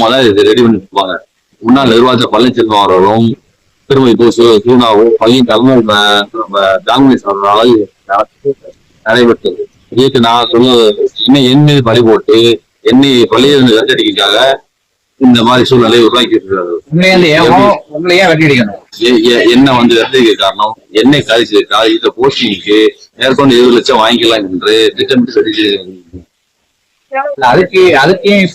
அவங்க தான் இது ரெடி பண்ணி கொடுப்பாங்க முன்னாள் நிர்வாக பழனிச்செல்வம் அவர்களும் திருமதி கோ சு- சூனாவும் பையன் கர்ம ஜாங்கமேஷ் அவர்களால் நடைபெற்றது. இதுக்கு நான் சொல்ல என்ன என் மீது பழி போட்டு என்னை பள்ளியிலிருந்து கட்டடிக்காக இந்த மாதிரி சூழ்நிலையை உருவாக்கி என்ன வந்து வெள்ளதிக்கு காரணம் என்னை கழிச்சு இந்த போஸ்டிங்க்கு மேற்கொண்டு இருபது லட்சம் வாங்கிக்கலாம் என்று திட்டமிட்டு அதுக்கு அதுக்கு ஏன்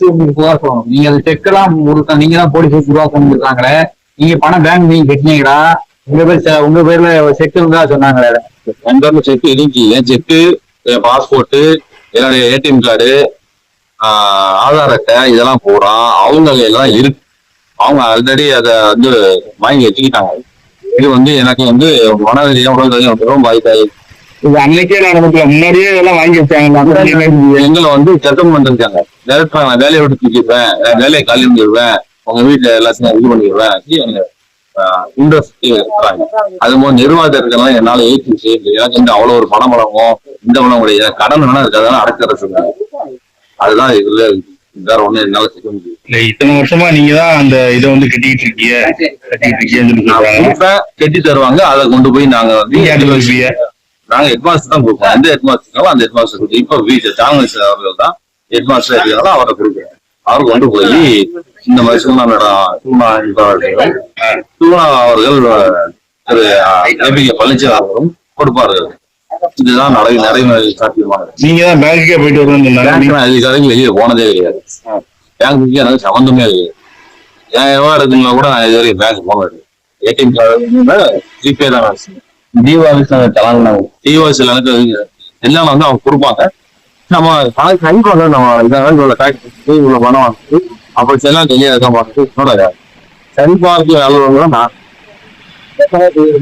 நீங்க அது செக் எல்லாம் கொடுத்தா நீங்க தான் போலீஸ் உருவாக்கணும் இருக்காங்களே. நீங்க பணம் பேங்க் நீங்க கட்டினீங்களா உங்க பேர் செ- உங்க பேர்ல செக் இருந்தா சொன்னாங்களே என் பேர்ல செக் இருக்கு என் செக்கு என் பாஸ்போர்ட் என்னுடைய ஏடிஎம் கார்டு ஆதார் அட்டை இதெல்லாம் பூரா அவங்க எல்லாம் இருக்கு. அவங்க ஆல்ரெடி அதை வந்து வாங்கி வச்சுக்கிட்டாங்க. இது வந்து எனக்கு வந்து மனதிலையும் உடல் ரொம்ப பாதிப்பாயிருக்கு இது அன்னைக்கே நடந்துக்கல முன்னாடியே இதெல்லாம் வாங்கி வச்சாங்க. எங்களை வந்து செத்தம் பண்ணிருக்காங்க. டேரக்டா நான் வேலையை விட்டு தூக்கிடுவேன். வேலையை காலி பண்ணிடுவேன் உங்க வீட்டுல எல்லாத்தையும் இது பண்ணிடுவேன். இன்ட்ரெஸ்ட் இருக்கிறாங்க அது போது நிர்வாகத்தை இருக்கலாம் என்னால ஏற்றி செய்ய முடியாது. எனக்கு வந்து அவ்வளவு ஒரு பணம் பழமும் இந்த பணம் கிடையாது கடன் வேணா இருக்காதான் அடைக்கிற சொல்லுங்க. அதுதான் இதுல வேற ஒண்ணு என்னால செய்ய முடியும் இல்ல இத்தனை வருஷமா நீங்க தான் அந்த இதை வந்து கட்டிட்டு இருக்கீங்க. கட்டிட்டு கொடுப்பேன் கட்டி தருவாங்க. அதை கொண்டு போய் நாங்க வந்து நீங்க யார்கிட்ட கொடுப்பீங்க? நாங்க ஹெட் மாஸ்டர் தான் கொடுப்போம். எந்த ஹெட் மாஸ்டர் அந்த ஹெட் மாஸ்டர் கொடுத்து இப்ப வீட்டு தாங்கல் அவர்கள் தான் ஹெட் மாஸ்டர் இருக்கிறதால அவரை கொடுக்குறேன் அவர் கொண்டு போய் இந்த மாதிரி சூனா மேடம் சூனா அவர்கள் திரு ஏபிகே பழனிசாமி அவர்களும் கொடுப்பார்கள். இதுதான் நடை நடைமுறை சாத்தியமானது. நீங்க தான் பேங்குக்கே போயிட்டு சொன்னாங்க. பேங்க் அதிகாரிகள் வெளியே போனதே கிடையாது. பேங்க்கு எனக்கு சம்மந்தமே கிடையாது. என் விவகாரம் இருக்குங்களா கூட நான் இது வரைக்கும் பேங்க் போனது ஏடிஎம் கார்டு ஜிபே தான் டிவாலிஸ் தலாங்க டிவாலிஸ் எனக்கு எல்லாம் வந்து அவங்க கொடுப்பாங்க? நம்ம கணக்கு கொண்டு நம்ம இவ்வளவு இவ்வளவு பணம் வாங்கிட்டு அப்ப செல்லாம் தெரியாத பார்த்து என்னோட சரி பார்த்து அலுவலகம் நான்.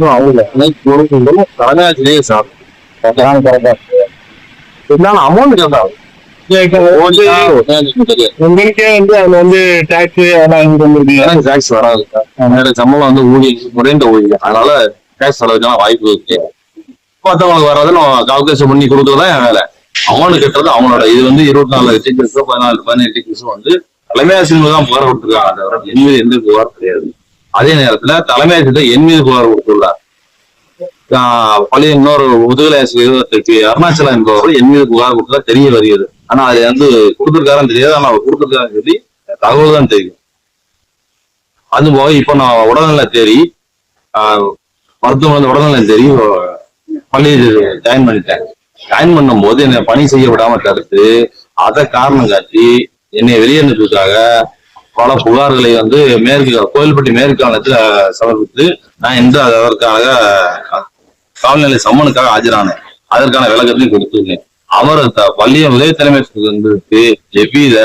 அவங்க தலைமையாச்சிலேயே சார். இருந்தாலும் அமௌண்ட் கேட்டாங்க உங்களுக்கே வந்து அதுல வந்து டாக்ஸ் அதெல்லாம் சம்பளம் வந்து ஊழியர் குறைந்த ஊழியர் அதனால கேஸ் செலவுக்கெல்லாம் வாய்ப்பு இருக்கு. மற்றவங்களுக்கு வர்றதை நம்ம கால்குலேஷன் பண்ணி கொடுக்கறதா என் வேலை. அவனுக்கு கட்டுறது அவனோட இது வந்து இருபத்தி நாலு டிக்கெட்ஸ் பதினாலு பதினேழு டிக்கெட்ஸ் வந்து தலைமை ஆசிரியர் தான் புகார் கொடுத்துருக்காங்க. தவிர என் மீது எந்த புகார் கிடையாது. அதே நேரத்துல தலைமை ஆசிரியர் என் மீது புகார் கொடுத்துள்ளார். ஆஹ் பழைய இன்னொரு முதுகலை ஆசிரியர் அருணாச்சலம் என்பவர் என் மீது புகார் கொடுத்தா தெரிய வருகிறது. ஆனா அது வந்து கொடுத்துருக்காருன்னு தெரியாது. ஆனா அவர் கொடுத்துருக்காருன்னு சொல்லி தகவல் தான் தெரியும். அது போக இப்ப நான் உடல்நல தேடி ஆஹ் மருத்துவமனை உடல்நலம் தெரியும் பள்ளியில் ஜாயின் பண்ணிட்டேன். ஜாயின் பண்ணும்போது என்னை பணி செய்ய விடாம தடுத்து அதை காரணம் காட்டி என்னை வெளியேறதுக்காக பல புகார்களை வந்து மேற்கு கோயில்பட்டி மேற்கு காலத்துல சமர்ப்பித்து நான் எந்த அதற்காக காவல்நிலை சம்மனுக்காக ஆஜரானேன். அதற்கான விளக்கத்தையும் கொடுத்துருந்தேன் அவர் பள்ளிய உதவி தலைமை வந்துட்டு எவ்வித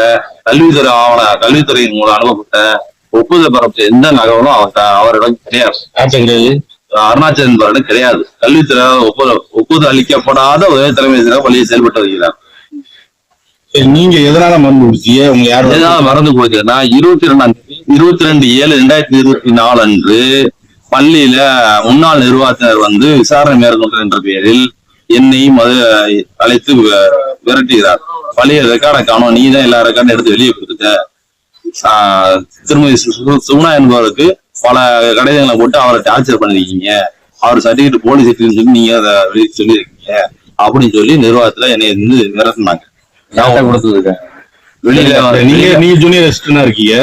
கல்வித்துறை ஆவண கல்வித்துறையின் மூலம் அனுப்பப்பட்ட ஒப்புதல் பெறப்பட்ட எந்த நகரமும் அவர் அவரிடம் கிடையாது? கிடையாது அருணாச்சல் என்பவரிடம் கிடையாது கல்வித்துறை ஒப்புதல் ஒப்புதல் அளிக்கப்படாத உதவி தலைமை பள்ளியை செயல்பட்டு வருகிறார் நீங்க எதனால மருந்து குடிச்சீங்க உங்க யாரும் எதனால மறந்து நான் இருபத்தி ரெண்டாம் இருபத்தி ரெண்டு ஏழு ரெண்டாயிரத்தி இருபத்தி நாலு அன்று பள்ளியில முன்னாள் நிர்வாகத்தினர் வந்து விசாரணை மேற்கொண்ட என்ற பெயரில் என்னை மது அழைத்து விரட்டுகிறார் பள்ளிய ரெக்கார்டை காணும் நீ தான் எல்லா ரெக்கார்டும் எடுத்து வெளியே கொடுத்துட்ட திருமதி சுகுணா என்பவருக்கு பல கடிதங்களை போட்டு அவரை டார்ச்சர் பண்ணிருக்கீங்க. அவர் சர்டிபிகேட் போலீஸ் சொல்லி நீங்க அதை சொல்லியிருக்கீங்க. அப்படின்னு சொல்லி நிர்வாகத்துல என்னை வந்து மிரட்டினாங்க நான் கொடுத்துருக்கேன் வெளியில நீங்க நீங்க ஜூனியர் அசிஸ்டண்டா இருக்கீங்க.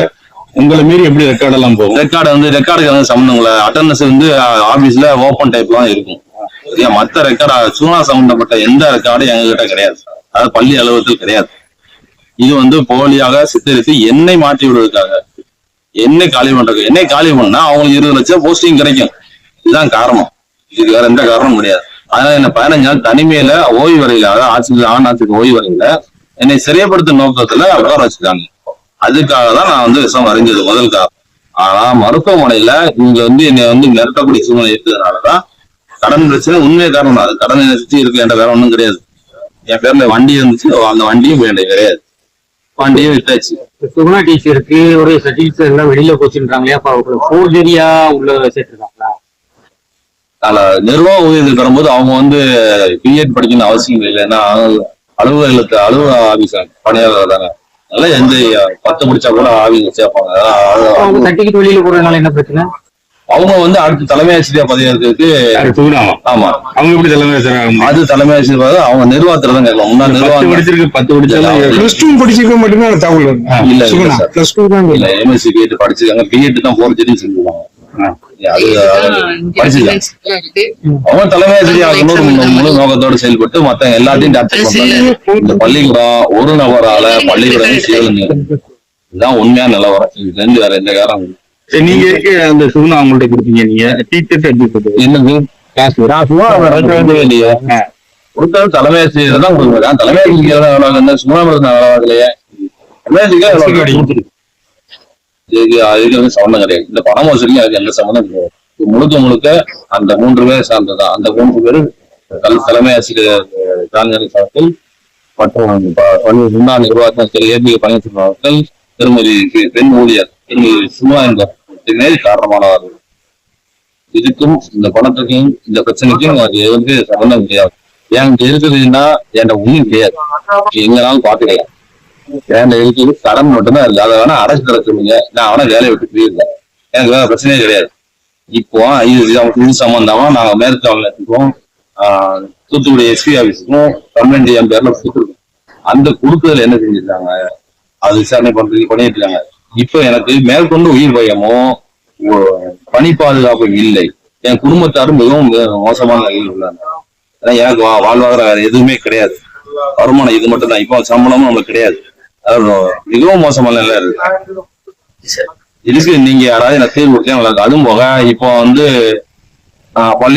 உங்களை மீறி எப்படி ரெக்கார்ட் எல்லாம் போகும்? ரெக்கார்டு வந்து ரெக்கார்டுக்கு வந்து சம்மந்தம் இல்ல. அட்டர்னஸ் வந்து ஆபீஸ்ல ஓப்பன் டைப் தான் இருக்கும். மத்த ரெக்கார்டு சூனா சம்பந்தப்பட்ட எந்த ரெக்கார்டும் எங்க கிட்ட கிடையாது. அதாவது பள்ளி அலுவலகத்தில் கிடையாது. இது வந்து போலியாக சித்தரித்து என்னை மாற்றி விடுவதற்காக. என்னை காலி பண்றது? என்னை காலி பண்ணா அவங்களுக்கு இருபது லட்சம் போஸ்டிங் கிடைக்கும். இதுதான் காரணம். இதுக்கு வேற எந்த காரணமும் கிடையாது. அதனால என்ன பதினஞ்சு நாள் தனிமையில ஓய்வு வரையில அதாவது ஆட்சி ஆண் ஆட்சிக்கு ஓய்வு வரையில என்னை சிறைப்படுத்தும் நோக்கத்துல உட்கார வச்சிருக்காங்க. அதுக்காக தான் நான் வந்து விஷம் அறிஞ்சது முதல் காரணம். ஆனா மருத்துவமனையில இங்க வந்து என்னை வந்து மிரட்டக்கூடிய சூழ்நிலை இருக்கிறதுனாலதான் கடன் பிரச்சனை உண்மையை காரணம். அது கடன் சுற்றி இருக்க என்ற வேற ஒன்றும் கிடையாது. என் பேர்ல வண்டி இருந்துச்சு. அந்த வண்டியும் வேண்டிய கிடையாது. வண்டியும் விட்டாச்சு சுகுணா டீச்சருக்கு ஒரு சர்டிபிகேட் எல்லாம் வெளியில போச்சுன்றாங்களே அப்ப அவங்க ஃபோர்ஜரியா உள்ள சேர்த்துருக்காங்களா நிர்வாக ஊதியத்தில் பெறும்போது அவங்க வந்து பிஎட் படிக்கணும் அவசியம் இல்லை. ஏன்னா அலுவலகத்து அலுவலக ஆபீஸ் பணியாளர் தானே. அதெல்லாம் எந்த பத்து முடிச்சா கூட ஆவிங்க சேர்ப்பாங்க. சர்டிபிகேட் வெளியில போறதுனால என்ன பிரச்சனை? அவங்க வந்து அடுத்து தலைமை ஆசிரியர் பதவி இருக்கிறதுக்கு ஆமா. அவங்க எப்படி தலைமை ஆசிரியர் அது தலைமை ஆசிரியர் அவங்க நிர்வாகத்துல தான் கேட்கலாம் முன்னாள் நிர்வாகம் படிச்சிருக்கு பத்து படிச்சாலும் பிளஸ் டூ படிச்சிருக்க மட்டும்தான் தகவல். இல்ல. பிளஸ் டூ தான் இல்ல எம்எஸ்சி பிஎட் படிச்சிருக்காங்க. பிஎட் தான் போர்ஜரின்னு சொல்லுவாங்க அவங்க தலைமை ஆசிரியர் முழு- நோக்கத்தோட செயல்பட்டு மத்த எல்லாத்தையும் இந்த பள்ளிக்கூடம் ஒரு நபரால பள்ளிக்கூடம் இதுதான் உண்மையான நிலவரம். இது ரெண்டு வேற எந்த காரணம் நீங்க அந்த சுகுணா அவங்கள்ட்ட கொடுத்தீங்க நீங்க. டீச்சர்ஸ் எப்படி சொல்றது என்னது? நான் சும்மா நடக்க வேண்டிய இல்லையே கொடுத்தது தலைமை ஆசிரியர் தான் கொடுக்குறேன் தலைமை ஆசிரியர் தான் எவ்வளவு இந்த சுமணம் இல்லையே. இதுக்கு அதுக்கு வந்து சம்மந்தம் கிடையாது. இந்த பணம் வசூலிக்கு அதுக்கு எந்த சம்மந்தம் கிடையாது. முழுக்க முழுக்க அந்த மூன்று பேர் சார்ந்ததான் அந்த மூன்று பேர் கல் தலைமை ஆசிரியர் காஞ்சாரி அவர்கள் மற்றும் முன்னாள் நிர்வாகத்தினர் ஏபிகே பழனிசாமி அவர்கள் திருமதி பெண் ஊழியர். சும்மா இந்த என்பவர் காரணமானவர்கள் இதுக்கும் இந்த பணத்துக்கும் இந்த பிரச்சனைக்கும் அது வந்து சம்பந்தம் கிடையாது. என்கிட்ட இருக்குதுன்னா என்கிட்ட ஒண்ணும் கிடையாது. எங்கனாலும் பாத்துக்கலாம் என்கிட்ட இருக்குது? கடன் மட்டும்தான் இருக்கு. அதை வேணா அடைச்சு தர சொல்லுங்க. நான் அவனா வேலையை விட்டு போயிருந்தேன் எனக்கு வேற பிரச்சனையே கிடையாது. இப்போ இது இது- சம்பந்தமா நாங்க மேற்கு மாநிலத்துக்கும் ஆஹ், தூத்துக்குடி எஸ்பி ஆபீஸுக்கும் கம்ப்ளைண்ட் என் பேர்ல கொடுத்துருக்கோம். அந்த கொடுத்ததுல என்ன செஞ்சிருக்காங்க? அது விசாரணை பண்றதுக்கு பண்ணிட்டு இருக்காங்க. இப்போ எனக்கு மேற்கொண்டு உயிர் பயமோ ஒ- பணி பாதுகாப்பு இல்லை. என் குடும்பத்தாரும் மிகவும் மோசமான நிலையில் உள்ளாங்க ஏன்னா எனக்கு வாழ்வாதாரம் வேற எதுவுமே கிடையாது. வருமானம் இது மட்டும் தான் இப்போ சம்பளமும் நம்மளுக்கு கிடையாது. மிகவும் மோசமான நிலை இருக்கு. இதுக்கு நீங்க யாராவது எனக்கு தீர்வு கொடுத்தா நல்லா இருக்கும் அதுவும் போக இப்போ வந்து பள்ளி